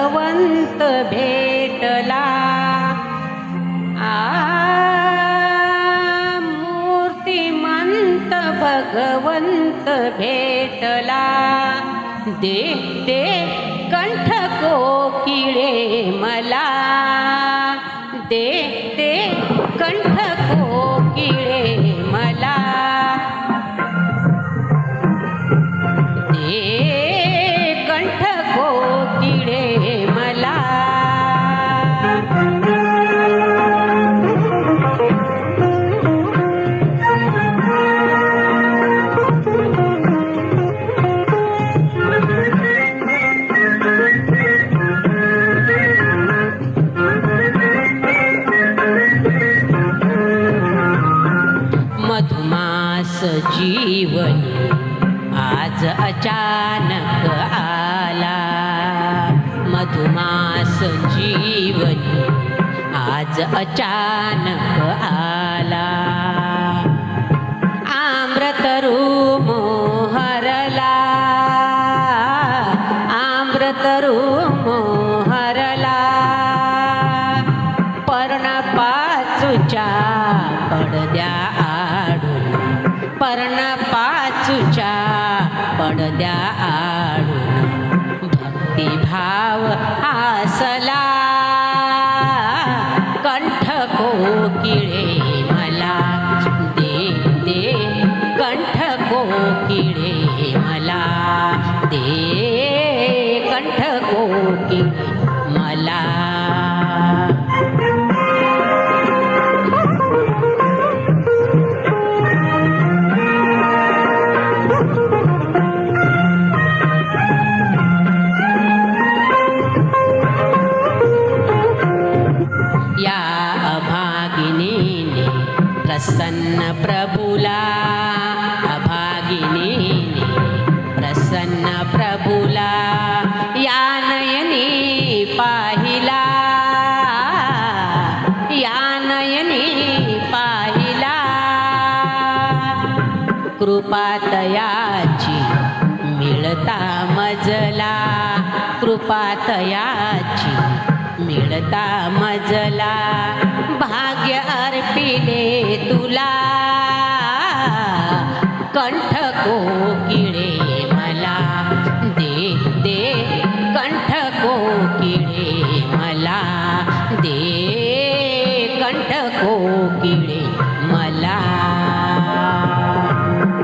भगवंत भेटला. आ मूर्तिमंत भगवंत भेटला. दे दे कंठ कोकिळे मला. दे दे कंठ जीवनी आज अचानक आला. मधुमास जीवनी आज अचानक आला. आम्रतरू मोहरला आम्रतरू मोहरला पर्णपाचूच्या पडद्या आडून पर्णपाचूच्या पडद्या आडून भक्तिभाव आसला कंठ कोकिळे मला. दे दे कंठ कोकिळे मला. दे कंठ कोकिळे मला. प्रसन्न प्रभुला अभागिनी प्रसन्न प्रभुला या नयनी पाहिला या नयनी पाहिला. कृपातयाची मिळता मजला कृपातयाची मिळता मजला. तुला. कंठ कोकिळे मला. दे दे. कंठ कोकिळे मला. दे कंठ कोकिळे मला.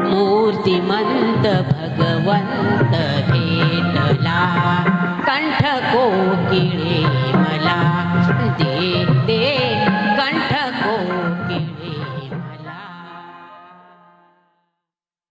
मूर्तिमंत भगवंत भेटला. कंठ कोकिळे मला. दे दे.